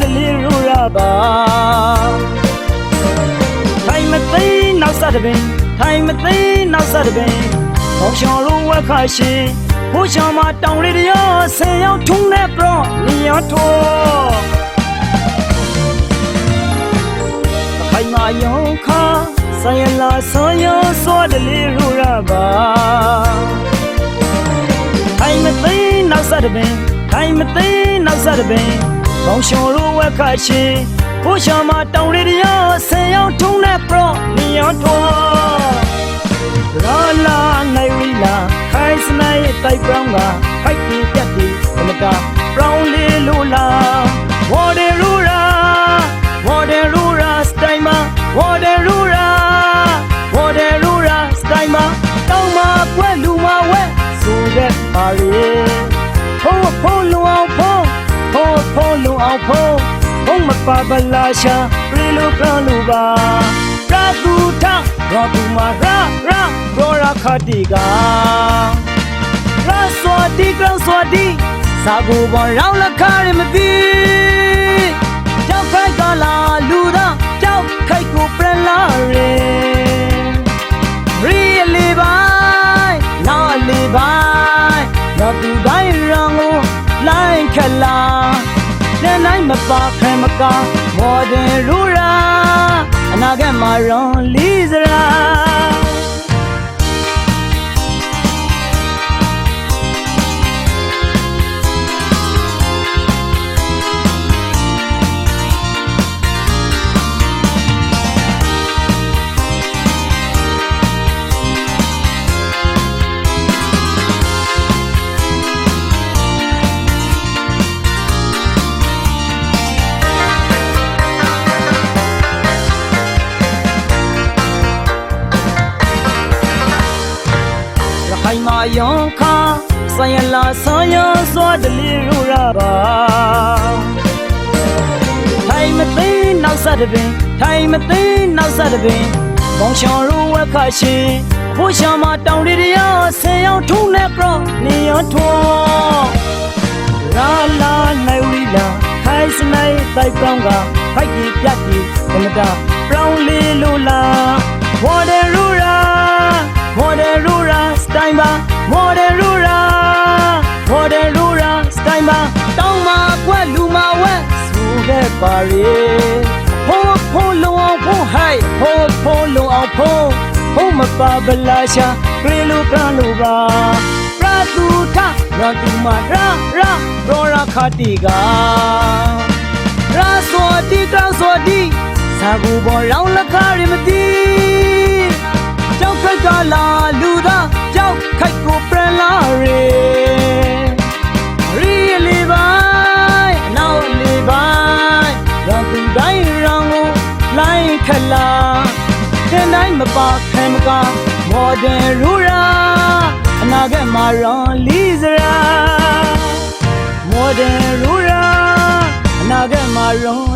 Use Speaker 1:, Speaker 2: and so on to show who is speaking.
Speaker 1: ဒလီရူရပါထိုင်မသိနောက်ဆက်တပင်ထိုင်မသိနောက်ဆက်တပင်ဘောင်ရှော်လိုဝက်ခရှိဘိုးရှော်မှာတောင်လေးတရောဆယ်ယောက်ထုံးတဲ့ပရောလီယောထောခိုင်မာယောခါဆိုင်လာဆောယောစောဒလီရူရပါထိုင်မသိနောက်ဆက်တပင်ထိုင်မသိနောက်ဆက် တပင်ဘောင်ရှော်လိုဝက်ခရှိဘိုးရှော်မှာတောင်လေးတရောဆယ်ယောက်ထုံးတဲ့ပရောလီယောထောရာလာနိုင်ဝီလာခိုင်စနိုင်တိုက်ပြောင်းကခိုက်တီပြတ်တီဘလကဘရောင်းလေးလိုလာဝေါ်ဒရူရာဝေါ်ဒရူရာစတိုင်မာဝေါ်ဒရူရာဝေါ်ဒရူရာစတိုင်မာတောင်းမှာကွက်လူမဝဲဆိုတဲ့ပါရီဖုံးဖုံးလူအောင်ဖုံးဖုံးဖုံး လူအောင်ဖုံးဖုံးမပါဘလာရှာရီလူကလူပါရာသူထရောသူမာရာရာရောရာခတိကရာစွာတိကရစွာတိစာကိုပေါ်ရောင်းလက်ခရမသိကြောက်ခိုက်ကလာလူသားကြောက်ခိုက်ကိုပြန်လာရင် really bye not bye တော့သူတိုင်းရံကိုလိုက်ခလာ တဲ့နိုင်မပါခဲမကမော်ဒန်ရူရာအနာဂတ်မှာရွန်လီစရာ ရခိုင်မာယောခါဆိုင်ရလာဆောယောစွာဒလီရူရာပါထိုင်မသိနောက်ဆက်တပင်ထိုင်မသိနောက်ဆက်တပင်ဘောင်ရှော်ရူဝက်ခရှိဘိုးရှော်မှာတောင်လေးတရောဆယ်ယောက်ထုံးနဲ့ပရောနေရောထွန်ရာလာနိုင်ဝီလာခိုင်စနိုင်တိုက်ကောင်းကဖိုက်ကြီးပြတ်ကြီးဘမတာပရောင်းလေးလိုလာ Rural Style ပါ Modern Rural Modern Rural Style ပါတောင်းမှာကွက်လူမဝက်ဆိုတဲ့ပါရီဖုံးဖုံးလုံအောင်ဖုံးဟိုက်ဖုံးဖုံးလုံအောင်ဖုံးဖုံးမပါဘလာရှာကလေးလူကလူပါပရတူထလောတူမရာရာရောရာခတိကရာစောတိကရာစောတိစာကူပေါ်လောင်းလက်ခရမတိ မော်ဒန်ရူရာအနာဂတ်မှာရောလီစရာမော်ဒန်ရူရာအနာဂတ်မှာရောလီစရာ